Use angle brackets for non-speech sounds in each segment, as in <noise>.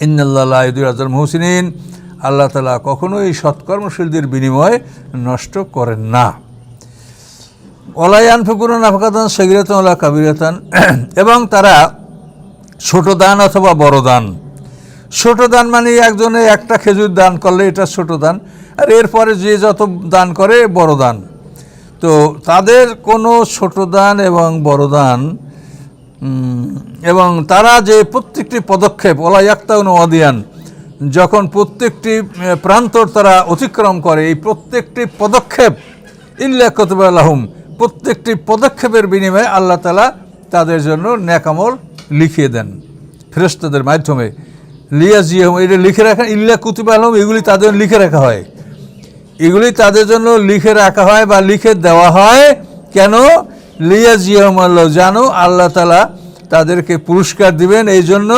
ইন্নাল্লাহ ইদুল মহসিন আল্লাহ তালা কখনোই সৎকর্মশীলদের বিনিময় নষ্ট করেন না। ওলায়ান ফেকুরন আফকাতান সগিরাতান ওলা কাবিরাতান। এবং তারা ছোট দান অথবা বড় দান। ছোট দান মানে একজনে একটা খেজুর দান করলে এটা ছোট দান। আর এরপরে যে যত দান করে বড় দান। তো তাদের কোনো ছোট দান এবং বড় দান এবং তারা যে প্রত্যেকটি পদক্ষেপ, ওলা ইয়াক্তাউন ওয়াদিয়ান, যখন প্রত্যেকটি প্রান্তর তারা অতিক্রম করে, এই প্রত্যেকটি পদক্ষেপ, ইল্লা আলাহুম প্রত্যেকটি পদক্ষেপের বিনিময়ে আল্লাহ তালা তাদের জন্য ন্যাকামল লিখিয়ে দেন ফেরেস্তাদের মাধ্যমে। লিয়া লিয়াজিয়াহম, এটা লিখে রাখা ইল্লা কুতুব আলম এগুলি তাদের লিখে রাখা হয়। এগুলি তাদের জন্য লিখে রাখা হয় বা লিখে দেওয়া হয় কেন? লিয়াজিয়াহম আল্লাহ জানো, আল্লাহ তালা তাদেরকে পুরস্কার দিবেন। এই জন্য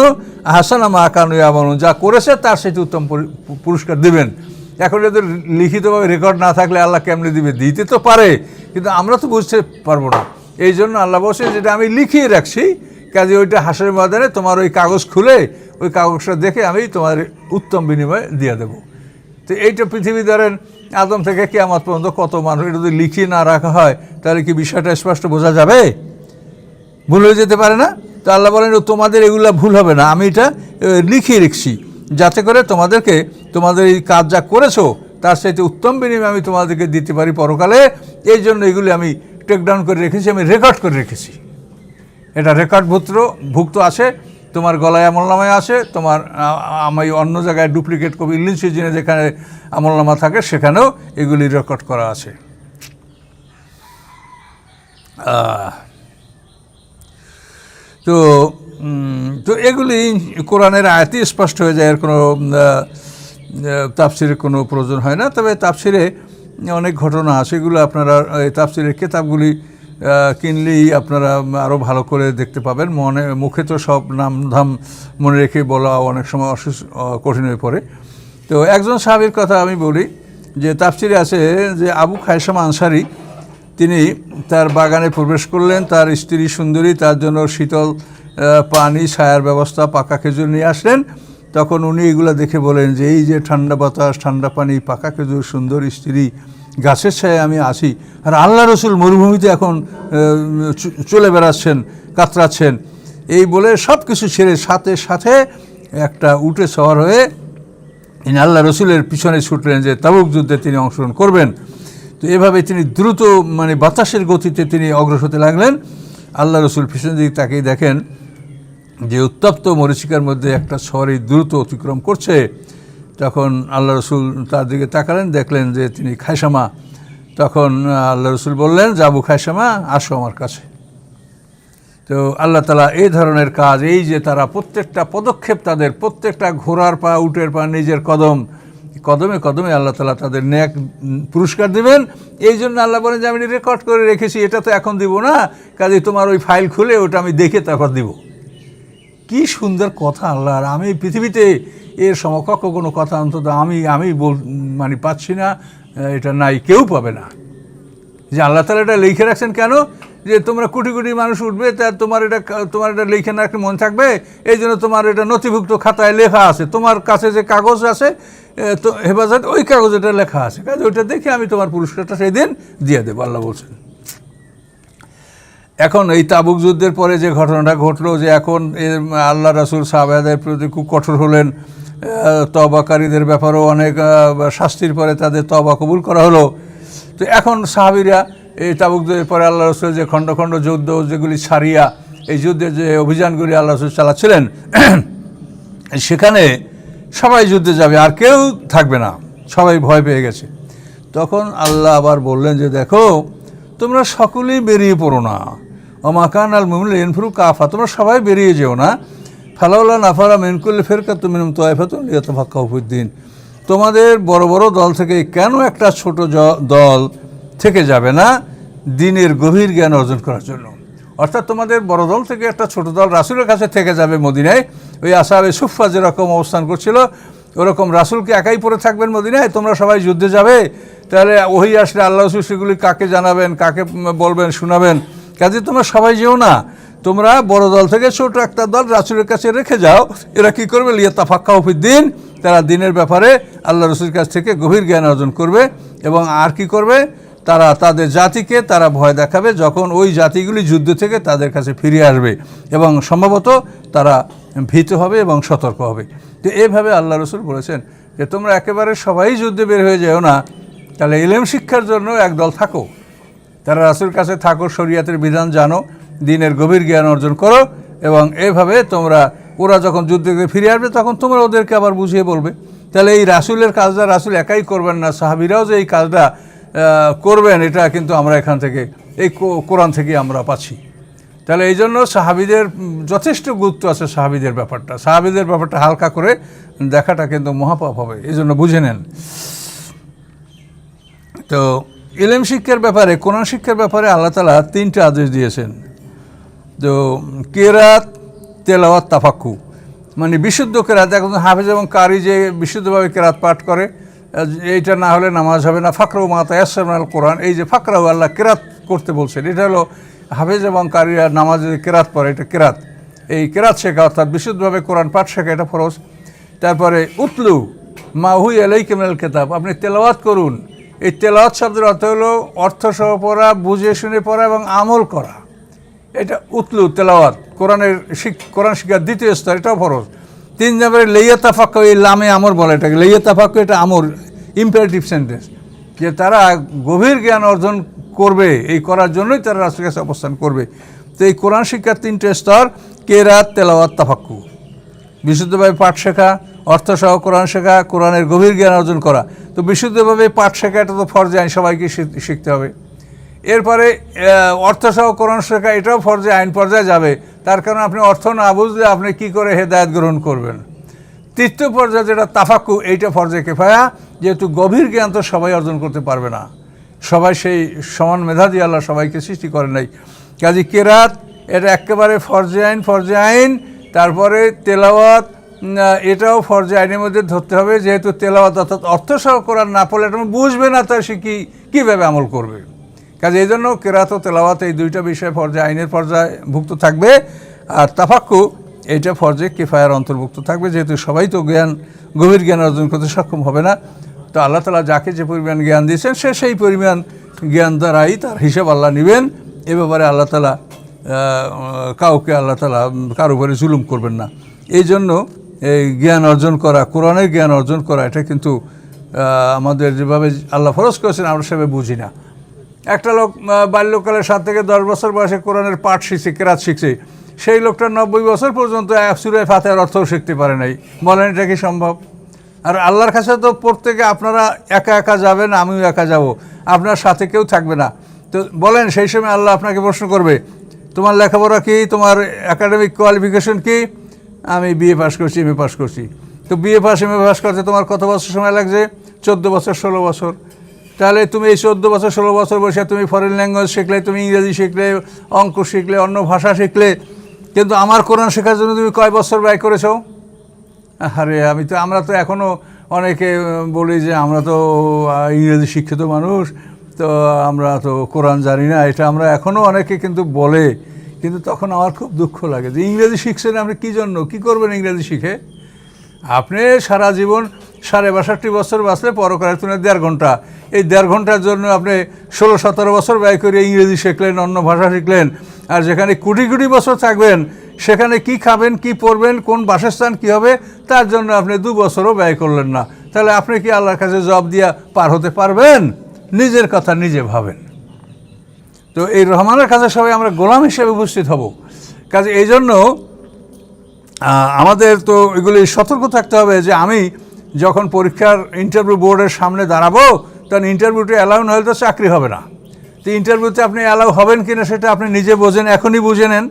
হাসানা মা কানু আমন যা করেছে তার সেটি উত্তম পুরস্কার দিবেন। এখন এদের লিখিতভাবে রেকর্ড না থাকলে আল্লাহ কেমনে দিবে? দিতে তো পারে, কিন্তু আমরা তো বুঝতে পারব না। এই জন্য আল্লাহ বসে যেটা আমি লিখিয়ে রাখছি, কাজে ওইটা হাসের ময়দানে তোমার ওই কাগজ খুলে, ওই কাগজটা দেখে আমি তোমার উত্তম বিনিময় দিয়ে দেবো। তো এইটা পৃথিবী ধরেন আদম থেকে কেয়ামত পর্যন্ত কত মানুষ এটা যদি লিখিয়ে না রাখা হয়, তাহলে কি বিষয়টা স্পষ্ট বোঝা যাবে? ভুল হয়ে যেতে পারে না? তো আল্লাহ বলেন তোমাদের এগুলা ভুল হবে না। আমি এটা লিখিয়ে রেখছি। যাতে করে তোমাদেরকে, তোমাদের এই কাজ যা করেছ, তার সাথে উত্তম বিনিময় আমি তোমাদেরকে দিতে পারি পরকালে। এই জন্য এগুলি আমি টেকডাউন করে রেখেছি, আমি রেকর্ড করে রেখেছি। এটা রেকর্ড ভুক্ত ভুক্ত আছে। তোমার গলায় আমলনামায় আছে তোমার আমি অন্য জায়গায় ডুপ্লিকেট কপি ইলিন সিজনে যেখানে আমলনামা থাকে, সেখানেও এগুলি রেকর্ড করা আছে। তো তো এগুলি কোরআনের আয়াতই স্পষ্ট হয়ে যায়, এর কোনো তাপসিরের কোনো প্রয়োজন হয় না। তবে তাপসিরে অনেক ঘটনা আছে, এগুলো আপনারা, এই তাপসিরের কেতাবগুলি কিনলেই আপনারা আরও ভালো করে দেখতে পাবেন। মনে মুখে তো সব নাম ধাম মনে রেখে বলা অনেক সময় অসুস আহ, কঠিন হয়ে পড়ে। তো একজন সাহাবির কথা আমি বলি যে তাপসিরে আছে যে আবু খায়সাম আনসারি তিনি তার বাগানে প্রবেশ করলেন তার স্ত্রী সুন্দরী তার জন্য শীতল পানি ছায়ার ব্যবস্থা পাকা খেজুর নিয়ে আসলেন। তখন উনি এগুলো দেখে বলেন যে এই যে ঠান্ডা বাতাস ঠান্ডা পানি পাকা খেজুর সুন্দর স্ত্রী গাছের ছায় আমি আসি। আর আল্লাহ রসুল মরুভূমিতে এখন চলে বেড়াচ্ছেন, কাতরাচ্ছেন। এই বলে সব কিছু ছেড়ে সাথে সাথে একটা উঠে সওয়ার হয়ে তিনি আল্লাহ রসুলের পিছনে ছুটলেন যে তাবুক যুদ্ধে তিনি অংশগ্রহণ করবেন। তো এভাবে তিনি দ্রুত মানে বাতাসের গতিতে তিনি অগ্রসর হতে লাগলেন। আল্লাহ রসুল পিছন দিকে তাকেই দেখেন যে উত্তপ্ত মরিচিকার মধ্যে একটা শহরে দ্রুত অতিক্রম করছে। তখন আল্লাহ রসুল তার দিকে তাকালেন, দেখলেন যে তিনি খায়সামা। তখন আল্লাহ রসুল বললেন, যাবু খায়সামা, আসো আমার কাছে। তো আল্লাহ তালা এই ধরনের কাজ, এই যে তারা প্রত্যেকটা পদক্ষেপ তাদের, প্রত্যেকটা ঘোড়ার পা, উটের পা, নিজের কদম, কদমে কদমে আল্লাহ তালা তাদের ন্যাক পুরস্কার দিবেন। এই জন্য আল্লাহ বলেন যে, আমি রেকর্ড করে রেখেছি, এটা তো এখন দিব না। কাজে তোমার ওই ফাইল খুলে, ওটা আমি দেখে তারপর দিব। কি সুন্দর কথা আল্লাহ, আর আমি পৃথিবীতে এর সমকক্ষ কোনো কথা অন্তত আমি আমি বল মানে পাচ্ছি না, এটা নাই, কেউ পাবে না। যে আল্লাহ তালা এটা লিখে রাখছেন কেন? যে তোমরা কোটি কোটি মানুষ উঠবে, তা তোমার এটা তোমার এটা লিখে না রাখতে মন থাকবে? এই জন্য তোমার এটা নথিভুক্ত খাতায় লেখা আছে। তোমার কাছে যে কাগজ আছে তো হেফাজত, ওই কাগজ এটা লেখা আছে। কাজে ওইটা দেখে আমি তোমার পুরস্কারটা সেই দিন দিয়ে দেবো, আল্লাহ বলছেন। এখন এই তাবুক যুদ্ধের পরে যে ঘটনাটা ঘটলো যে এখন আল্লাহ রাসুল সাহাবাদের প্রতি খুব কঠোর হলেন তবাকারীদের ব্যাপারেও অনেক শাস্তির পরে তাদের তবা কবুল করা হলো। তো এখন সাহাবিরা এই তাবুক যুদ্ধের পরে আল্লাহ রসুল যে খণ্ড খণ্ড যুদ্ধ, যেগুলি সারিয়া, এই যুদ্ধের যে অভিযানগুলি আল্লাহ রসুল চালাচ্ছিলেন, <clears throat> সেখানে সবাই যুদ্ধে যাবে, আর কেউ থাকবে না, সবাই ভয় পেয়ে গেছে। তখন আল্লাহ আবার বললেন যে, দেখো, তোমরা সকলেই বেরিয়ে পড়ো না অমাকান আল মুমিল এনফরু কাফা, তোমরা সবাই বেরিয়ে যেও না। ফালাউল্লা নাফারা মেনকুল্লে ফেরকা তুমি তোয়াইফাতুল ইয়াতফাক্কাউফুদ্দিন তোমাদের বড় বড় দল থেকে কেন একটা ছোট দল থেকে যাবে না? দিনের গভীর জ্ঞান অর্জন করার জন্য। অর্থাৎ তোমাদের বড় দল থেকে একটা ছোট দল রাসুলের কাছে থেকে যাবে মদিনায়। ওই আসাবে সুফা যেরকম অবস্থান করছিল, ওরকম রাসুলকে একাই পড়ে থাকবেন মদিনায়? তোমরা সবাই যুদ্ধে যাবে? তাহলে ওই আসলে আল্লাহ সেগুলি কাকে জানাবেন, কাকে বলবেন, শোনাবেন? কাজে তোমরা সবাই যেও না। তোমরা বড় দল থেকে ছোট একটা দল রাসুলের কাছে রেখে যাও। এরা কি করবে? লিয়া তাফাক্কা দিন তারা দিনের ব্যাপারে আল্লাহ রসুলের কাছ থেকে গভীর জ্ঞান অর্জন করবে এবং আর কি করবে? তারা তাদের জাতিকে তারা ভয় দেখাবে যখন ওই জাতিগুলি যুদ্ধ থেকে তাদের কাছে ফিরে আসবে এবং সম্ভবত তারা ভীত হবে এবং সতর্ক হবে। তো এভাবে আল্লাহ রসুল বলেছেন যে তোমরা একেবারে সবাই যুদ্ধে বের হয়ে যেও না। তাহলে ইলেম শিক্ষার জন্য একদল থাকো। তারা রাসুল কাছে থাকো, শরিয়াতের বিধান জানো, দিনের গভীর জ্ঞান অর্জন করো এবং এভাবে তোমরা, ওরা যখন যুদ্ধ ফিরে আসবে তখন তোমরা ওদেরকে আবার বুঝিয়ে বলবে। তাহলে এই রাসুলের কাজটা রাসুল একাই করবেন না, সাহাবিরাও যে এই কাজটা করবেন, এটা কিন্তু আমরা এখান থেকে, এই কোরআন থেকে আমরা পাচ্ছি। তাহলে এই জন্য সাহাবিদের যথেষ্ট গুরুত্ব আছে সাহাবিদের ব্যাপারটা। সাহাবিদের ব্যাপারটা হালকা করে দেখাটা কিন্তু মহাপাপ হবে, এই জন্য বুঝে নেন। তো ইলেম শিক্ষার ব্যাপারে, কোরআন শিক্ষার ব্যাপারে আল্লাহ তালা তিনটা আদেশ দিয়েছেন। তো কেরাত, তেলাওয়াত তাফাক্কু মানে বিশুদ্ধ কেরাত, এখন হাফেজ এবং কারি যে বিশুদ্ধভাবে কেরাত পাঠ করে, এইটা না হলে নামাজ হবে না। ফাকরাউ মাতা ইয়াসাল কোরআন। এই যে ফাকরাউ আল্লাহ কেরাত করতে বলছেন, এটা হলো হাফেজ এবং কারিরা নামাজে কেরাত পড়ে, এটা কেরাত। এই কেরাত শেখা অর্থাৎ বিশুদ্ধভাবে কোরআন পাঠ শেখা, এটা ফরজ। তারপরে, উতলু মাহুই এলাই কেমেল কেতাব। আপনি তেলাওয়াত করুন এই তেলাওয়াত শব্দের অর্থ হলো অর্থ সহ পড়া, বুঝে শুনে পড়া এবং আমল করা। এটা উতলু তেলাওয়াত, কোরআনের কোরআন শিক্ষার দ্বিতীয় স্তর, এটাও ফরজ। তিন নম্বরে লেইয়া তাফাক্ক এই লামে আমর বলে এটাকে। লেইয়া তাফাক্ক এটা আমর ইম্পারেটিভ সেন্টেন্স যে তারা গভীর জ্ঞান অর্জন করবে, এই করার জন্যই তারা রাষ্ট্রের কাছে অবস্থান করবে। তো এই কোরআন শিক্ষার তিনটে স্তর, কেরাত, তেলাওয়াত তাফাক্কু বিশুদ্ধভাবে পাঠ শেখা অর্থসহ কোরআন শেখা কোরআনের গভীর জ্ঞান অর্জন করা। তো বিশুদ্ধভাবে পাঠ শেখা এটা তো ফরজে আইন সবাইকে শিখ- শিখতে হবে। এরপরে আহ, অর্থসহ কোরআন শেখা এটাও ফরজে আইন পর্যায়ে যাবে। তার কারণ আপনি অর্থ না বুঝলে আপনি কি করে হেদায়ত গ্রহণ করবেন? তৃতীয় পর্যায়ে যেটা তাফাক্কু এইটা ফরজে কেফায়া যেহেতু গভীর জ্ঞান তো সবাই অর্জন করতে পারবে না। সবাই সেই সমান মেধা দিয়ে আল্লাহ সবাইকে সৃষ্টি করে নাই। কাজী কেরাত এটা একেবারে ফরজে আইন ফরজে আইন তারপরে তেলাওয়াত এটাও ফরজে আইনের মধ্যে ধরতে হবে, যেহেতু তেলাওয়াত অর্থাৎ অর্থ কোরআন না পড়লে এটা বুঝবে না তার সে কী, কীভাবে আমল করবে? কাজে এই জন্য কেরাত ও তেলাওয়াত এই দুইটা বিষয় ফরজে আইনের পর্যায়ে ভুক্ত থাকবে। আর তাফাক্কু এটা ফরজে কিফায়ার অন্তর্ভুক্ত থাকবে, যেহেতু সবাই তো জ্ঞান, গভীর জ্ঞান অর্জন করতে সক্ষম হবে না। তো আল্লাহ তালা যাকে যে পরিমাণ জ্ঞান দিয়েছেন, সে সেই পরিমাণ জ্ঞান দ্বারাই তার হিসেব আল্লাহ নেবেন। এ ব্যাপারে আল্লাহ তালা কাউকে আল্লাহ তালা কারও উপরে জুলুম করবেন না। এই জন্য এই জ্ঞান অর্জন করা, কোরআনের জ্ঞান অর্জন করা, এটা কিন্তু আমাদের যেভাবে আল্লাহ ফরজ করেছেন, আমরা সেভাবে বুঝি না। একটা লোক বাল্যকালে সাত থেকে দশ বছর বয়সে কোরআনের পাঠ শিখছে, কেরাত শিখছে, সেই লোকটা নব্বই বছর পর্যন্ত সুরে ফাতেহার অর্থও শিখতে পারে নাই। বলেন, এটা কি সম্ভব? আর আল্লাহর কাছে তো প্রত্যেকে আপনারা একা একা যাবেন, আমিও একা যাব। আপনার সাথে কেউ থাকবে না। তো বলেন, সেই সময় আল্লাহ আপনাকে প্রশ্ন করবে তোমার লেখাপড়া কী? তোমার একাডেমিক কোয়ালিফিকেশন কী? আমি বিএ পাস করছি এম এ পাস করছি। তো BA pass M A pass করতে তোমার কত বছর সময় লাগছে? চোদ্দ বছর, ষোলো বছর। তাহলে তুমি এই চোদ্দ বছর, ষোলো বছর বসে তুমি ফরেন ল্যাঙ্গুয়েজ শিখলে, তুমি ইংরেজি শিখলে, অঙ্ক শিখলে, অন্য ভাষা শিখলে, কিন্তু আমার কোরআন শেখার জন্য তুমি কয় বছর ব্যয় করেছ? আরে আমি তো, আমরা তো এখনও অনেকে বলি যে আমরা তো ইংরেজি শিক্ষিত মানুষ। তো আমরা তো কোরআন জানি না, এটা আমরা এখনও অনেকে কিন্তু বলে, কিন্তু তখন আমার খুব দুঃখ লাগে যে ইংরেজি শিখছেন আপনি কী জন্য? কী করবেন ইংরেজি শিখে? আপনি সারা জীবন সাড়ে বাষট্টি বছর বাঁচলে পরকালের তুলে দেড় ঘণ্টা। এই দেড় ঘণ্টার জন্য আপনি ষোলো, সতেরো বছর ব্যয় করে ইংরেজি শিখলেন, অন্য ভাষা শিখলেন, আর যেখানে কোটি কোটি বছর থাকবেন, সেখানে কি খাবেন, কি পরবেন, কোন বাসস্থান কি হবে, তার জন্য আপনি দু বছরও ব্যয় করলেন না। তাহলে আপনি কি আল্লাহর কাছে জব দিয়া পার হতে পারবেন? নিজের কথা নিজে ভাবেন। তো এই রহমানের কাছে সবাই আমরা গোলাম হিসেবে উপস্থিত হব। কাজে এই জন্য আমাদের তো এগুলি সতর্ক থাকতে হবে যে আমি যখন পরীক্ষার ইন্টারভিউ বোর্ডের সামনে দাঁড়াবো, তখন ইন্টারভিউতে অ্যালাউ না হলে তো চাকরি হবে না। তো ইন্টারভিউতে আপনি অ্যালাউ হবেন কি না সেটা আপনি নিজে বোঝেন, এখনই বুঝে নেন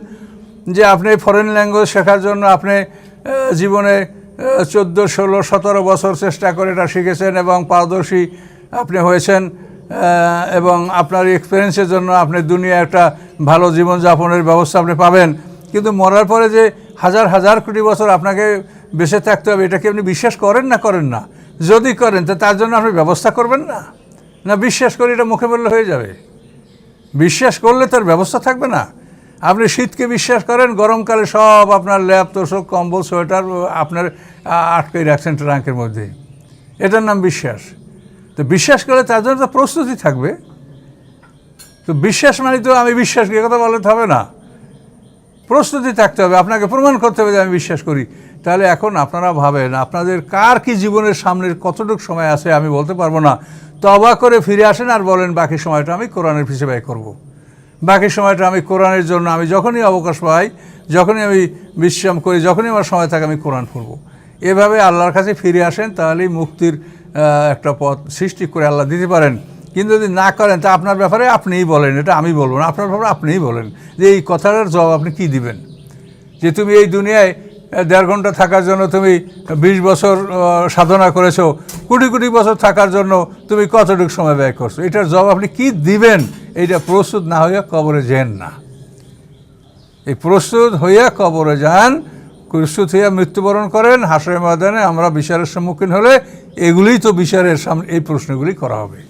যে আপনি ফরেন ল্যাঙ্গুয়েজ শেখার জন্য আপনি জীবনে চোদ্দ, ষোলো, সতেরো বছর চেষ্টা করে এটা শিখেছেন এবং পারদর্শী আপনি হয়েছেন এবং আপনার এক্সপিরিয়েন্সের জন্য আপনি দুনিয়া একটা ভালো জীবনযাপনের ব্যবস্থা আপনি পাবেন। কিন্তু মরার পরে যে হাজার হাজার কোটি বছর আপনাকে বেঁচে থাকতে হবে, এটা কি আপনি বিশ্বাস করেন না করেন না? যদি করেন, তো তার জন্য আপনি ব্যবস্থা করবেন না? না, বিশ্বাস করে এটা মুখে বললে হয়ে যাবে। বিশ্বাস করলে তার ব্যবস্থা থাকবে না। আপনি শীতকে বিশ্বাস করেন, গরমকালে সব আপনার ল্যাব তোষক, কম্বল, সোয়েটার আপনার আটকে রাখছেন ট্রাঙ্কের মধ্যে। এটার নাম বিশ্বাস। তো বিশ্বাস করলে তার জন্য তো প্রস্তুতি থাকবে। তো বিশ্বাস মানে তো আমি বিশ্বাস এ কথা বলতে হবে না। প্রস্তুতি থাকতে হবে, আপনাকে প্রমাণ করতে হবে যে আমি বিশ্বাস করি। তাহলে এখন আপনারা ভাবেন, আপনাদের কার কি জীবনের সামনের কতটুকু সময় আছে আমি বলতে পারব না। তবা করে ফিরে আসেন আর বলেন, বাকি সময়টা আমি কোরআনের পিছিয়ে ব্যয় করব। বাকি সময়টা আমি কোরআনের জন্য, আমি যখনই অবকাশ পাই, যখনই আমি বিশ্রাম করি, যখনই আমার সময় থাকে, আমি কোরআন পড়ব। এভাবে আল্লাহর কাছে ফিরে আসেন, তাহলেই মুক্তির একটা পথ সৃষ্টি করে আল্লাহ দিতে পারেন। কিন্তু যদি না করেন, তা আপনার ব্যাপারে আপনিই বলেন, এটা আমি বলব না, আপনার ব্যাপারে আপনিই বলেন যে এই কথাটার জবাব আপনি কী দিবেন? যে তুমি এই দুনিয়ায় দেড় ঘণ্টা থাকার জন্য তুমি বিশ বছর সাধনা করেছ, কোটি কোটি বছর থাকার জন্য তুমি কতটুকু সময় ব্যয় করছ? এটার জবাব আপনি কী দিবেন? এইটা প্রস্তুত না হইয়া কবরে যেন না। এই প্রস্তুত হইয়া কবরে যান, প্রস্তুত হইয়া মৃত্যুবরণ করেন, হাসরের ময়দানে আমরা বিচারের সম্মুখীন হলে এগুলিই তো বিচারের সামনে এই প্রশ্নগুলি করা হবে।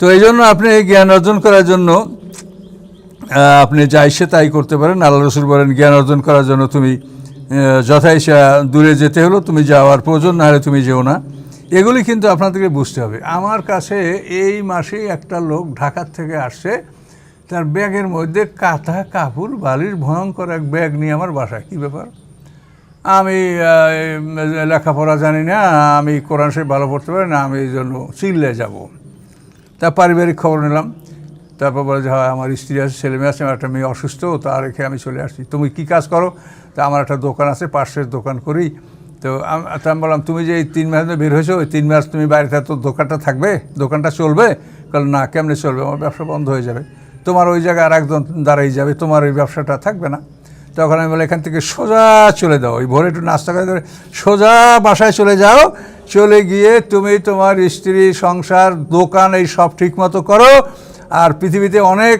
তো এই জন্য আপনি জ্ঞান অর্জন করার জন্য আপনি যা ইচ্ছে তাই করতে পারেন। আল্লাহ রসুল বলেন, জ্ঞান অর্জন করার জন্য তুমি যথা দূরে যেতে হলো তুমি যাওয়ার প্রয়োজন না হলে তুমি যেও না। এগুলি কিন্তু আপনাদেরকে বুঝতে হবে। আমার কাছে এই মাসে একটা লোক ঢাকার থেকে আসছে। তার ব্যাগের মধ্যে কাঁথা কাপড় বালির ভয়ঙ্কর এক ব্যাগ নিয়ে আমার বাসায়। কী ব্যাপার? আমি লেখাপড়া জানি না, আমি কোরআন শরীফ ভালো পড়তে পারি না, আমি এই জন্য চিল্লে যাব। তা পারিবারিক খবর নিলাম। তারপর বলে যে, হয়, আমার স্ত্রী আছে, ছেলে মেয়ে আছে, আমার একটা মেয়ে অসুস্থ, তা রেখে আমি চলে আসছি। তুমি কি কাজ করো? তা আমার একটা দোকান আছে পাশের দোকান করি। তো আমি বললাম, তুমি যে এই তিন মাস বের হয়েছো, ওই তিন মাস তুমি বাড়িতে তো দোকানটা থাকবে? দোকানটা চলবে? কারণ না, কেমনে চলবে? আমার ব্যবসা বন্ধ হয়ে যাবে। তোমার ওই জায়গায় আর একজন দাঁড়াই যাবে, তোমার ওই ব্যবসাটা থাকবে না। তখন আমি বলি এখান থেকে সোজা চলে দাও ওই ভোরে একটু নাস্তা করে সোজা বাসায় চলে যাও। চলে গিয়ে তুমি তোমার স্ত্রী, সংসার, দোকান এই সব ঠিকমতো করো। আর পৃথিবীতে অনেক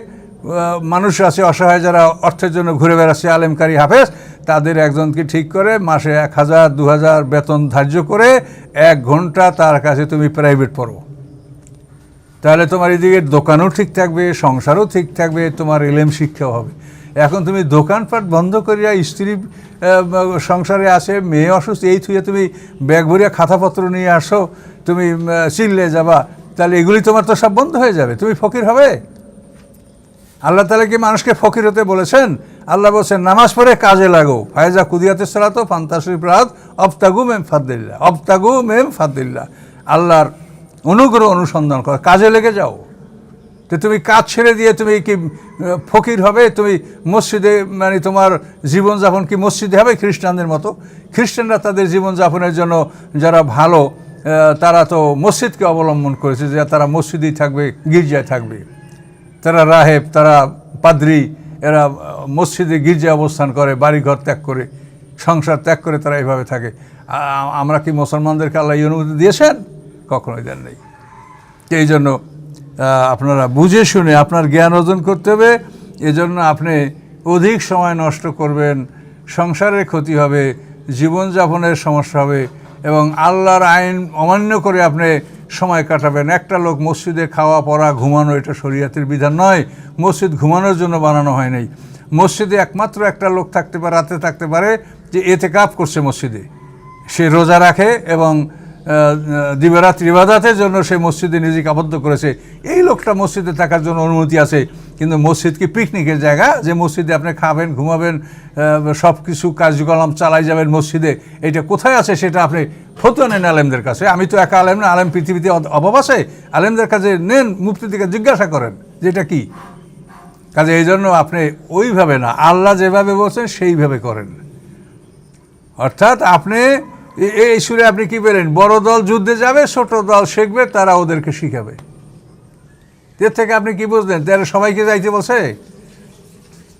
মানুষ আছে অসহায় যারা অর্থের জন্য ঘুরে বেড়াচ্ছে, আলেমকারী হাফেজ। তাদের একজনকে ঠিক করে মাসে এক হাজার, দু হাজার বেতন ধার্য করে এক ঘণ্টা তার কাছে তুমি প্রাইভেট পড়ো। তাহলে তোমার এদিকে দোকানও ঠিক থাকবে, সংসারও ঠিক থাকবে, তোমার এলেম শিক্ষাও হবে। এখন তুমি দোকানপাট বন্ধ করিয়া স্ত্রী সংসারে আছে, মেয়ে অসুস্থ, এই থুয়ে তুমি ব্যাগ ভরিয়া খাতাপত্র নিয়ে আসো, তুমি চিল্লে যাবা, তাহলে এগুলি তোমার তো সব বন্ধ হয়ে যাবে। তুমি ফকির হবে? আল্লাহ তালা কি মানুষকে ফকির হতে বলেছেন? আল্লাহ বলছেন, নামাজ পড়ে কাজে লাগো। ফায়জা কুদিয়াতে সালাতো ফান্তাসির রাত, অবতাগু মেম ফাদ্দিল্লা অবতাগু মেম ফাদ্দিল্লা আল্লাহর অনুগ্রহ অনুসন্ধান করো। কাজে লেগে যাও। তো তুমি কাজ ছেড়ে দিয়ে তুমি কি ফকির হবে? তুমি মসজিদে মানে তোমার জীবনযাপন কি মসজিদে হবে? খ্রিস্টানদের মতো। খ্রিস্টানরা তাদের জীবনযাপনের জন্য যারা ভালো তারা তো মসজিদকে অবলম্বন করেছে, যে তারা মসজিদেই থাকবে, গির্জায় থাকবে। তারা রাহেব, তারা পাদ্রি, এরা মসজিদে গির্জায় অবস্থান করে, বাড়িঘর ত্যাগ করে, সংসার ত্যাগ করে তারা এইভাবে থাকে। আমরা কি মুসলমানদেরকে আল্লাহ অনুমতি দিয়েছেন? কখনোই দেন নেই এই জন্য আপনারা বুঝে শুনে আপনার জ্ঞান অর্জন করতে হবে। এজন্য আপনি অধিক সময় নষ্ট করবেন সংসারের ক্ষতি হবে, জীবনযাপনের সমস্যা হবে এবং আল্লাহর আইন অমান্য করে আপনি সময় কাটাবেন। একটা লোক মসজিদে খাওয়া, পড়া, ঘুমানো, এটা শরীয়তের বিধান নয়। মসজিদ ঘুমানোর জন্য বানানো হয় নাই। মসজিদে একমাত্র একটা লোক থাকতে পারে, রাতে থাকতে পারে, যে এতে কাপ করছে মসজিদে। সে রোজা রাখে এবং আহ, দিবারাত ইবাদাতের জন্য সে মসজিদে নিজেকে আবদ্ধ করেছে। এই লোকটা মসজিদে থাকার জন্য অনুমতি আছে কিন্তু মসজিদ কি পিকনিকের জায়গা? যে মসজিদে আপনি খাবেন ঘুমাবেন সব কিছু কার্যকলাপ চালাই যাবেন মসজিদে এটা কোথায় আছে সেটা আপনি ফতুয়া নেন আলেমদের কাছে। আমি তো একা আলেম না আলেম পৃথিবীতে অভাব আছে। আলেমদের কাছে নেন মুফতি থেকে জিজ্ঞাসা করেন যে এটা কি? কাজে এই জন্য আপনি ওইভাবে না আল্লাহ যেভাবে বলছেন সেইভাবে করেন। অর্থাৎ আপনি এই সুরে আপনি কি পেলেন? বড় দল যুদ্ধে যাবে, ছোট দল শিখবে, তারা ওদেরকে শিখাবে। এর থেকে আপনি কি বুঝলেন? তারা সবাইকে যাইতে বলছে?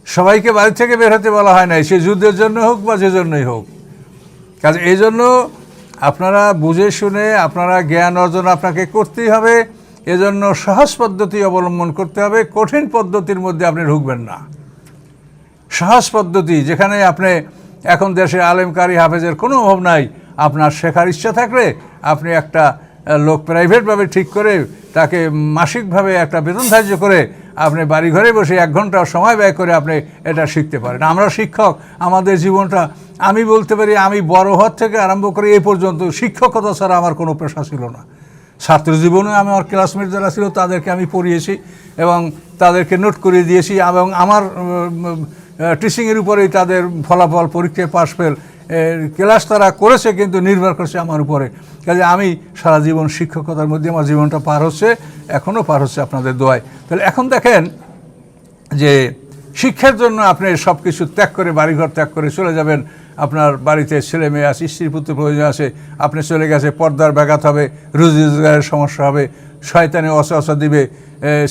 সবাইকে বাড়ি থেকে বের হতে বলা হয় নাই। সে যুদ্ধের জন্য হোক বা যে জন্যই হোক। কাজে এই জন্য আপনারা বুঝে শুনে, আপনারা জ্ঞান অর্জন আপনাকে করতেই হবে। এজন্য সহজ পদ্ধতি অবলম্বন করতে হবে। কঠিন পদ্ধতির মধ্যে আপনি ঢুকবেন না। সহজ পদ্ধতি, যেখানে আপনি এখন দেশে আলেমকারী হাফেজের কোনো অভাব নাই। আপনার শেখার ইচ্ছা থাকলে আপনি একটা লোক প্রাইভেটভাবে ঠিক করে তাকে মাসিকভাবে একটা বেতন ধার্য করে আপনি বাড়ি ঘরে বসে এক ঘণ্টা সময় ব্যয় করে আপনি এটা শিখতে পারেন। আমরা শিক্ষক, আমাদের জীবনটা, আমি বলতে পারি আমি বড় হওয়ার থেকে আরম্ভ করে এই পর্যন্ত শিক্ষকতা ছাড়া আমার কোনো পেশা ছিল না। ছাত্র জীবনে আমি আমার ক্লাসমেট যারা ছিল তাদেরকে আমি পড়িয়েছি এবং তাদেরকে নোট করিয়ে দিয়েছি এবং আমার টিচিংয়ের উপরেই তাদের ফলাফল, পরীক্ষায় পাশ ফেল ক্লাস তারা করেছে, কিন্তু নির্ভর করছে আমার উপরে। কাজে আমি সারা জীবন শিক্ষকতার মধ্যে আমার জীবনটা পার হচ্ছে, এখনও পার হচ্ছে আপনাদের দোয়ায়। তাহলে এখন দেখেন যে শিক্ষার জন্য আপনি সব কিছু ত্যাগ করে, বাড়িঘর ত্যাগ করে চলে যাবেন। আপনার বাড়িতে ছেলে মেয়ে আছে স্ত্রী পুত্র প্রয়োজন আছে, আপনি চলে গেছে, পর্দার ব্যাঘাত হবে, রুজি রোজগারের সমস্যা হবে, শয়তানে অসা দিবে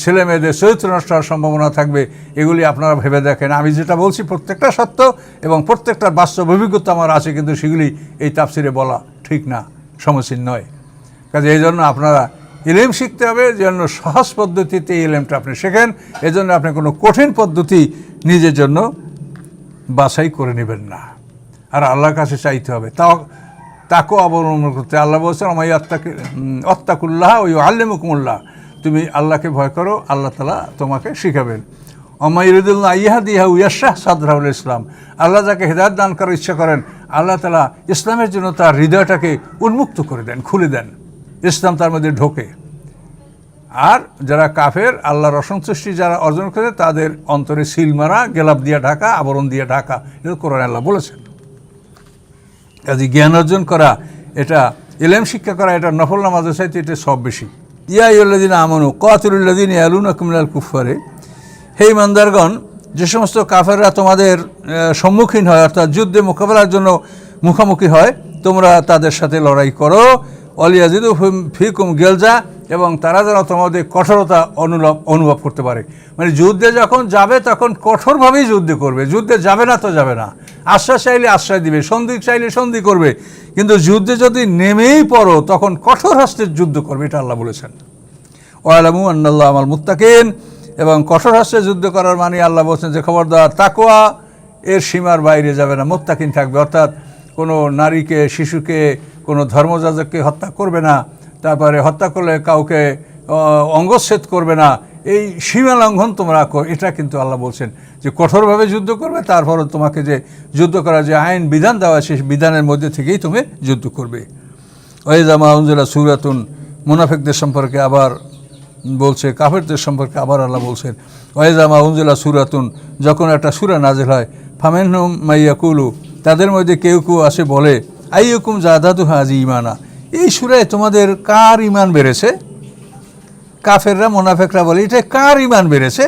ছেলে মেয়েদের চরিত্র নষ্ট হওয়ার সম্ভাবনা থাকবে, এগুলি আপনারা ভেবে দেখেন। আমি যেটা বলছি প্রত্যেকটা সত্য এবং প্রত্যেকটা বাস্তব অভিজ্ঞতা আমার আছে, কিন্তু সেগুলি এই তাফসিরে বলা ঠিক না সমসীন নয়। কাজে এই জন্য আপনারা ইলেম শিখতে হবে যেন সহজ পদ্ধতিতে ইলেমটা আপনি শেখেন এজন্য আপনি কোনো কঠিন পদ্ধতি নিজের জন্য বাছাই করে নেবেন না। আর আল্লাহর কাছে চাইতে হবে। তাও তাকেও অবলম্বন করতে আল্লাহ বলছেন আমায় অত্তাকে অত্তাকুল্লাহ ওই আল্লেমুকুমুল্লাহ তুমি আল্লাহকে ভয় করো, আল্লাহ তালা তোমাকে শিখাবেন। অমাইরুদুল্লাহ ইহাদ ইহা ইয়াশাহ সাদরাউল ইসলাম। আল্লাহ যাকে হেদায়ত দান করার ইচ্ছা করেন, আল্লাহ তালা ইসলামের জন্য তার হৃদয়টাকে উন্মুক্ত করে দেন, খুলে দেন। ইসলাম তার মধ্যে ঢোকে। আর যারা কাফের, আল্লাহর অসন্তুষ্টি যারা অর্জন করে তাদের অন্তরে সিল মারা, গেলাপ দিয়ে ঢাকা, আবরণ দিয়ে ঢাকা। এটা কোরআন আল্লাহ বলেছেন। কাজে জ্ঞান অর্জন করা, এটা এলেম শিক্ষা করা, এটা নফল নামাজের চাইতে এটা সব বেশি। ইয়াইল্লাদিন আমনু কাতুল্লাদিন ইয়ালুন আকমিলাল কুফারে হে ইমানদারগণ, যে সমস্ত কাফেররা তোমাদের সম্মুখীন হয়, অর্থাৎ যুদ্ধে মোকাবেলার জন্য মুখামুখি হয়, তোমরা তাদের সাথে লড়াই করো। অলিয়াজিদু ফিকুম গেলজা এবং তারা যেন তোমাদের কঠোরতা অনুভব অনুভব করতে পারে। মানে যুদ্ধে যখন যাবে, তখন কঠোরভাবেই যুদ্ধ করবে। যুদ্ধে যাবে না তো যাবে না। আশ্বাস চাইলে আশ্রয় দিবে সন্ধি চাইলে সন্ধি করবে। কিন্তু যুদ্ধে যদি নেমেই পড়ো, তখন কঠোর হস্তে যুদ্ধ করবে, এটা আল্লাহ বলেছেন। ওয়ালামু আন্নাল্লাহ আমার মুত্তাকিন। এবং কঠোর হস্তে যুদ্ধ করার মানে আল্লাহ বলছেন যে, খবরদার তাকোয়া এর সীমার বাইরে যাবে না, মুত্তাকিন থাকবে। অর্থাৎ কোনো নারীকে, শিশুকে, কোনো ধর্মযাজককে হত্যা করবে না। তারপরে হত্যা করলে কাউকে অঙ্গচ্ছেদ করবে না। এই সীমা লঙ্ঘন তোমরা কর, এটা কিন্তু আল্লাহ বলছেন যে কঠোরভাবে যুদ্ধ করবে তারপরে তোমাকে যে যুদ্ধ করার যে আইন বিধান দেওয়া সেই বিধানের মধ্যে থেকেই তুমি যুদ্ধ করবে। ওয়েজামা উনজুল্লাহ সুরাতুন, মুনাফেকদের সম্পর্কে আবার বলছে, কাফেরদের সম্পর্কে আবার আল্লাহ বলছেন ওয়েজামা উনজুল্লাহ সুরাতুন, যখন একটা সুরা নাজিল হয়, ফামেনহুম মাইয়াকুলু, তাদের মধ্যে কেউ কেউ আসে বলে, আইয়কুম জাদাতু হাজি ইমানা এই সুরায় তোমাদের কার ইমান বেড়েছে? কাফেররা, মোনাফেকরা বলে, এটা কার ইমান বেড়েছে?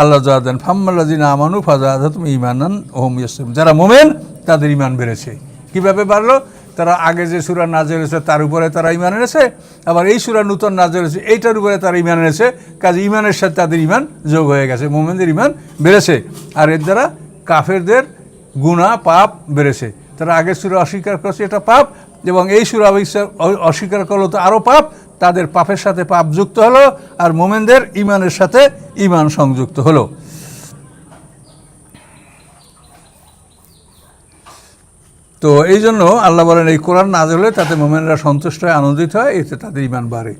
আল্লাহ জাহাদান ফাম্মাল্লাদিন আমানু ফাজাদ তুমি ইমানান ওহম ইয়াসিম যারা মোমেন, তাদের ইমান বেড়েছে। কীভাবে বাড়লো? তারা আগে যে সুরা নাজের হয়েছে, তার উপরে তারা ইমান এনেছে। আবার এই সুরা নূতন নাজের হয়েছে, এইটার উপরে তারা ইমান এনেছে। কাজে ইমানের সাথে তাদের ইমান যোগ হয়ে গেছে, মোমেনদের ইমান বেড়েছে। আর এর দ্বারা কাফেরদের গুণা পাপ বেড়েছে। তারা আগের সুরা অস্বীকার করছে, এটা পাপ। এবং এই সুরা অস্বীকার করল তো আরও পাপ, তাদের পাপের সাথে পাপ যুক্ত হলো আর মোমেনদের ইমানের সাথে ইমান সংযুক্ত হলো। তো এই জন্য আল্লাহ বলেন, এই কোরআন নাজ হলে তাতে মোমেনরা সন্তুষ্ট হয়, আনন্দিত হয়, এতে তাদের ইমান বাড়ে।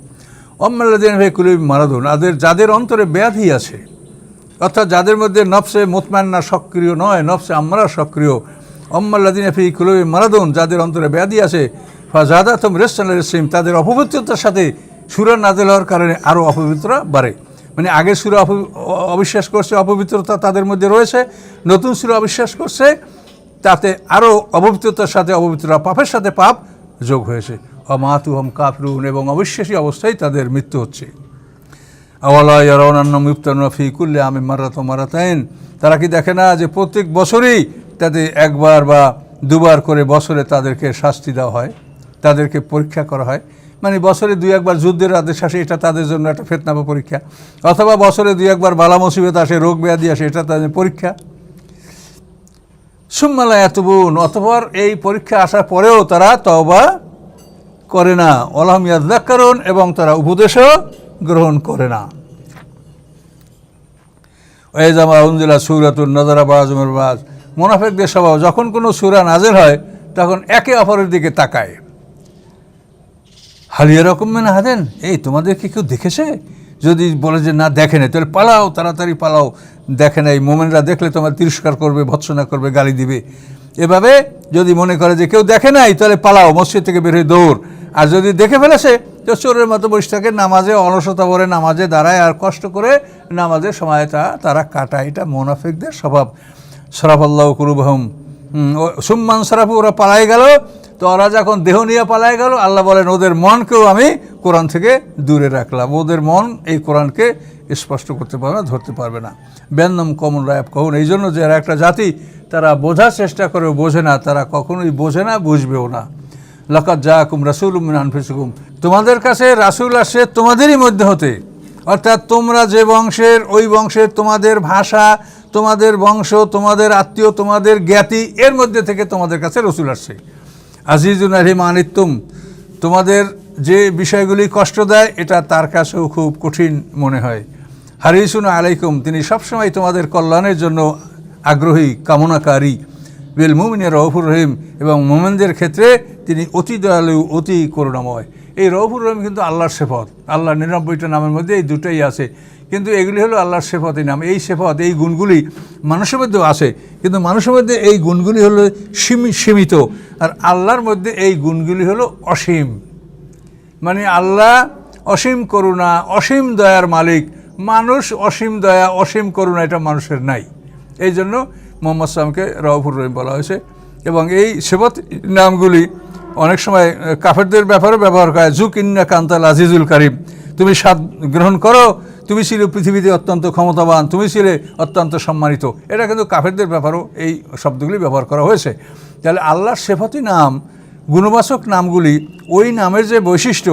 অম্মাল্লাদিন ভাই কুলি মারাদুন আদের যাদের অন্তরে ব্যাধি আছে, অর্থাৎ যাদের মধ্যে নফসে মোতমান্না সক্রিয় নয়, নফসে আমরা সক্রিয় অম্মাল্লাদিন ফি কুলবি মারাদুন, যাদের অন্তরে ব্যাধি আছে তুম রেসিম তাদের অপবিত্রতার সাথে সুরা নাজেল হওয়ার কারণে আরও অপবিত্রতা বাড়ে। মানে আগের সুরা অবিশ্বাস করছে, অপবিত্রতা তাদের মধ্যে রয়েছে, নতুন সুরা অবিশ্বাস করছে, তাতে আরও অপবিত্রতার সাথে অপবিত্রতা পাপের সাথে পাপ যোগ হয়েছে। অমাতু হম কাফরুন, এবং অবিশ্বাসী অবস্থায় তাদের মৃত্যু হচ্ছে। আওয়ালা ইয়ারাউনান্ন মুফতানুনা ফি কুল্লি আমি মারাত মারাতাইন, তারা কি দেখে না যে প্রত্যেক বছরেই তাতে একবার বা দুবার করে বছরে তাদেরকে শাস্তি দেওয়া হয়, তাদেরকে পরীক্ষা করা হয়। মানে বছরে দুই একবার যুদ্ধের আদেশ আসে, এটা তাদের জন্য একটা ফেতনা বা পরীক্ষা। অথবা বছরে দুই একবার বালা মুসিবত আসে, রোগ ব্যাধি আসে, এটা তাদের পরীক্ষা। সুম্মালা এতবুন অতপর এই পরীক্ষা আসার পরেও তারা তওবা করে না। অলহম ইয়াদ্দাক্কারুন এবং তারা উপদেশও গ্রহণ করে না। ওয়েজামা উনজিলা সুরাতুন নজরা বাজ মোনাফেকদের স্বভাব, যখন কোনো সুরা নাজের হয়, তখন একে অপরের দিকে তাকায়। হালিয়া রকম মেন হাদেন এই, তোমাদের কি কেউ দেখেছে? যদি বলে যে না, দেখে নেই, তাহলে পালাও, তাড়াতাড়ি পালাও। দেখে নেই, মোমেনরা দেখলে তোমার তিরস্কার করবে, ভৎসনা করবে, গালি দিবে। এভাবে যদি মনে করে যে কেউ দেখে নাই, তাহলে পালাও, মসজিদ থেকে বের হয়ে দৌড়। আর যদি দেখে ফেলেছে, তো চোরের মতো বসে থাকে, নামাজে অলসতা ভরে নামাজে দাঁড়ায় আর কষ্ট করে নামাজের সময়টা তারা কাটায়। এটা মোনাফিকদের স্বভাব। সরাফাল্লাহ কুরুবাহম সুম্মান সরাফু, ওরা পালাই গেল। তো ওরা যখন দেহ নিয়ে পালাই গেল, আল্লাহ বলেন, ওদের মনকেও আমি কোরআন থেকে দূরে রাখলাম। ওদের মন এই কোরআনকে স্পষ্ট করতে পারবে না, ধরতে পারবে না। ব্যান্নম কমন রায়ব কখন এই জন্য যে একটা জাতি, তারা বোঝার চেষ্টা করে বোঝে না, তারা কখনোই বোঝে না, বুঝবেও না। লকাত জাকুম রাসুল উমিন আনফিসুকুম। তোমাদের কাছে রাসুল আসে তোমাদেরই মধ্যে হতে। অর্থাৎ তোমরা যে বংশের, ওই বংশের তোমাদের ভাষা, তোমাদের বংশ, তোমাদের আত্মীয়, তোমাদের জ্ঞাতি, এর মধ্যে থেকে তোমাদের কাছে রসুল আসছে। আজিজুন আলিম আনিতুম তোমাদের যে বিষয়গুলি কষ্ট দেয়, এটা তার কাছেও খুব কঠিন মনে হয়। হারিসুন আলাইকুম, তিনি সবসময় তোমাদের কল্যাণের জন্য আগ্রহী, কামনাকারী। বিল মুমিনের রহফুর রহিম এবং মোমেনদের ক্ষেত্রে তিনি অতি দয়ালু, অতি করুণাময়। এই রহফুর রহিম কিন্তু আল্লাহর শেফত। আল্লাহর নিরানব্বইটা নামের মধ্যে এই দুটোই আছে। কিন্তু এগুলি হলো আল্লাহর শেফতের নাম। এই শেফত, এই গুণগুলি মানুষের মধ্যেও আছে। কিন্তু মানুষের মধ্যে এই গুণগুলি হলো সীমি- সীমিত। আর আল্লাহর মধ্যে এই গুণগুলি হলো অসীম। মানে আল্লাহ অসীম করুণা, অসীম দয়ার মালিক। মানুষ অসীম দয়া, অসীম করুণা এটা মানুষের নাই। এই জন্য মোহাম্মদ সালামকে রহফুর রহিম বলা হয়েছে। এবং এই সেবত নামগুলি অনেক সময় কাফেরদের ব্যাপারে ব্যবহার করা হয়। জুক ইন্না কান্তাল আজিজুল কারিম। তুমি স্বাদ গ্রহণ করো, তুমি ছিলে পৃথিবীতে অত্যন্ত ক্ষমতাবান, তুমি ছিলে অত্যন্ত সম্মানিত। এটা কিন্তু কাফেরদের ব্যাপারেও এই শব্দগুলি ব্যবহার করা হয়েছে। তাহলে আল্লাহর সেফতি নাম, গুণবাচক নামগুলি, ওই নামের যে বৈশিষ্ট্য,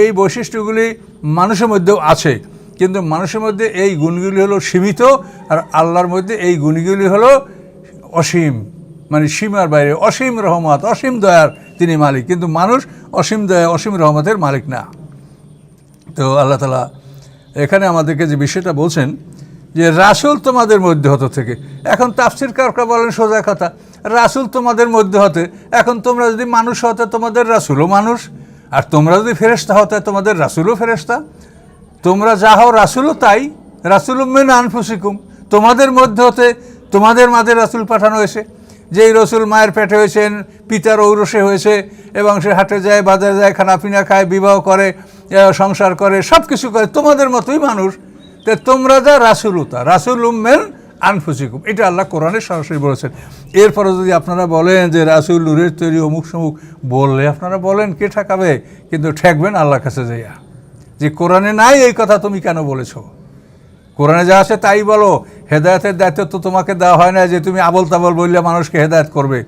এই বৈশিষ্ট্যগুলি মানুষের মধ্যেও আছে। কিন্তু মানুষের মধ্যে এই গুণগুলি হলো সীমিত আর আল্লাহর মধ্যে এই গুণগুলি হলো অসীম। মানে সীমার বাইরে। অসীম রহমত, অসীম দয়ার তিনি মালিক। কিন্তু মানুষ অসীম দয়া, অসীম রহমতের মালিক না। তো আল্লাহ তালা এখানে আমাদেরকে যে বিষয়টা বলছেন যে রাসুল তোমাদের মধ্যে হতে থেকে। এখন তাফসির কারকরা বলেন সোজা কথা। রাসুল তোমাদের মধ্যে হতে। এখন তোমরা যদি মানুষ হতে তোমাদের রাসুলও মানুষ। আর তোমরা যদি ফেরেস্তা হতে তোমাদের রাসুলও ফেরেস্তা তোমরা যা হও রাসুলও তাই রাসুল মেন আনফুসিকুম। তোমাদের মধ্যে হতে তোমাদের মাঝে রাসুল পাঠানো হয়েছে। যেই রসুল মায়ের পেটে হয়েছেন, পিতার ঔরসে হয়েছে এবং সে হাটে যায়, বাজারে যায়, খানাপিনা খায়, বিবাহ করে সংসার করে সব কিছু করে, তোমাদের মতোই মানুষ। তে তোমরা যা রাসুল উতা রাসুল উম্মেন আনফুসিকুম। এটা আল্লাহ কোরআনে সরাসরি বলেছেন। এরপরে যদি আপনারা বলেন যে রাসুল নূরের তৈরি অমুক সমুক বললে আপনারা বলেন, কে ঠেকাবে? কিন্তু ঠেকবেন আল্লাহ কাছে যাইয়া। যে কোরআনে নাই এই কথা তুমি কেন বলেছ? কোরআনে যা আছে তাই বলো। হেদায়তের দায়িত্ব তো তোমাকে দেওয়া হয় না যে তুমি আবল তাবল বললে মানুষকে হেদায়ত করবে।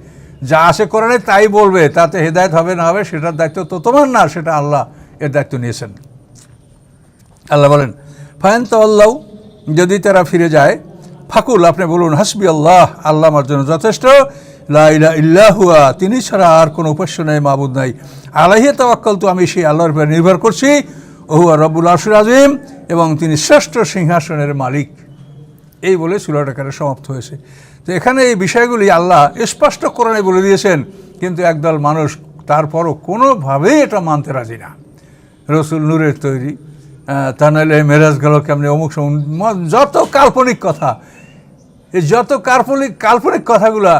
যা আছে কোরআনে তাই বলবে, তাতে হেদায়ত হবে না হবে সেটার দায়িত্ব তো তোমার না, সেটা আল্লাহ এর দায়িত্ব নিয়েছেন। আল্লাহ বলেন ফায়ন তো আল্লাহ যদি তারা ফিরে যায়, ফাকুল, আপনি বলুন, হাসবি আল্লাহ আল্লাহ আমার জন্য যথেষ্ট। লা ইলা ইল্লাহুয়া তিনি ছাড়া আর কোনো উপাস্য নেই, মাবুদ নাই। আলাহিয়ে তাওয়াক্কাল তো আমি সেই আল্লাহর নির্ভর করছি। ওহুয়া রব্বুল আসুর আজিম এবং তিনি শ্রেষ্ঠ সিংহাসনের মালিক। এই বলে সুরাটাকারে সমাপ্ত হয়েছে। তো এখানে এই বিষয়গুলি আল্লাহ স্পষ্ট কোরআনে বলে দিয়েছেন, কিন্তু একদল মানুষ তারপরও কোনোভাবেই এটা মানতে রাজি না। রসুল নূরের তৈরি তা নাহলে মেরাজ গেল কেমনি, অমুক যত কাল্পনিক কথা, এই যত কাল্পনিক কাল্পনিক কথাগুলা,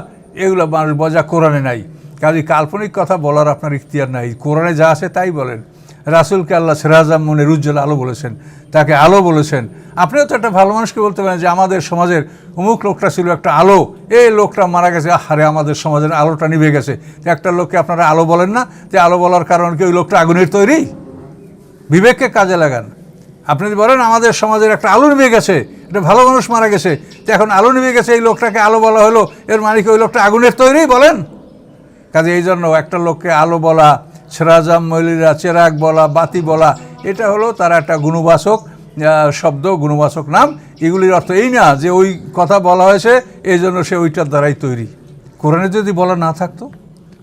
এগুলো মানুষ বজা কোরআনে নাই। কাজে কাল্পনিক কথা বলার আপনার ইখতিয়ার নাই। কোরআনে যা আছে তাই বলেন। রাসুলকে আল্লাহ সিরাজাম মনের উজ্জ্বল আলো বলেছেন, তাকে আলো বলেছেন। আপনিও তো একটা ভালো মানুষকে বলতে পারেন যে আমাদের সমাজের অমুক লোকটা ছিল একটা আলো, এই লোকটা মারা গেছে, আহারে আমাদের সমাজের আলোটা নিভে গেছে। তো একটা লোককে আপনারা আলো বলেন না, যে আলো বলার কারণ কি ওই লোকটা আগুনের তৈরি? বিবেককে কাজে লাগান। আপনি যদি বলেন আমাদের সমাজের একটা আলো নিভে গেছে, একটা ভালো মানুষ মারা গেছে তো এখন আলো নিভে গেছে, এই লোকটাকে আলো বলা হলো, এর মানে কি ওই লোকটা আগুনের তৈরি? বলেন। কাজে এই জন্য একটা লোককে আলো বলা সেরাজাম মলিরা চেরাক বলা, বাতি বলা, এটা হলো তার একটা গুণবাচক শব্দ, গুণবাচক নাম। এগুলির অর্থ এই না যে ওই কথা বলা হয়েছে, এই জন্য সে ওইটার দ্বারাই তৈরি। কোরআনে যদি বলা না থাকতো,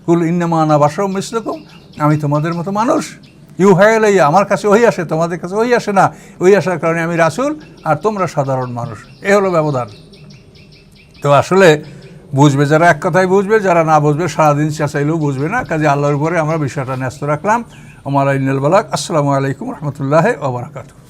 কুল ইন্নামানা বাসাও মিসলকম, আমি তোমাদের মতো মানুষ। ইউ হায়ালাইয়া আমার কাছে ওই আসে, তোমাদের কাছে ওই আসে না। ওই আসার কারণে আমি রাসুল আর তোমরা সাধারণ মানুষ। এ হলো ব্যবধান। তো আসলে বুঝবে যারা এক কথায় বুঝবে, যারা না বুঝবে সারাদিন চেঁচাইলেও বুঝবে না। কাজে আল্লাহর উপরে আমরা বিষয়টা ন্যস্ত রাখলাম। আমার আইনাল বালাক আসসালামু আলাইকুম রহমতুল্লাহ ওবরাকাতু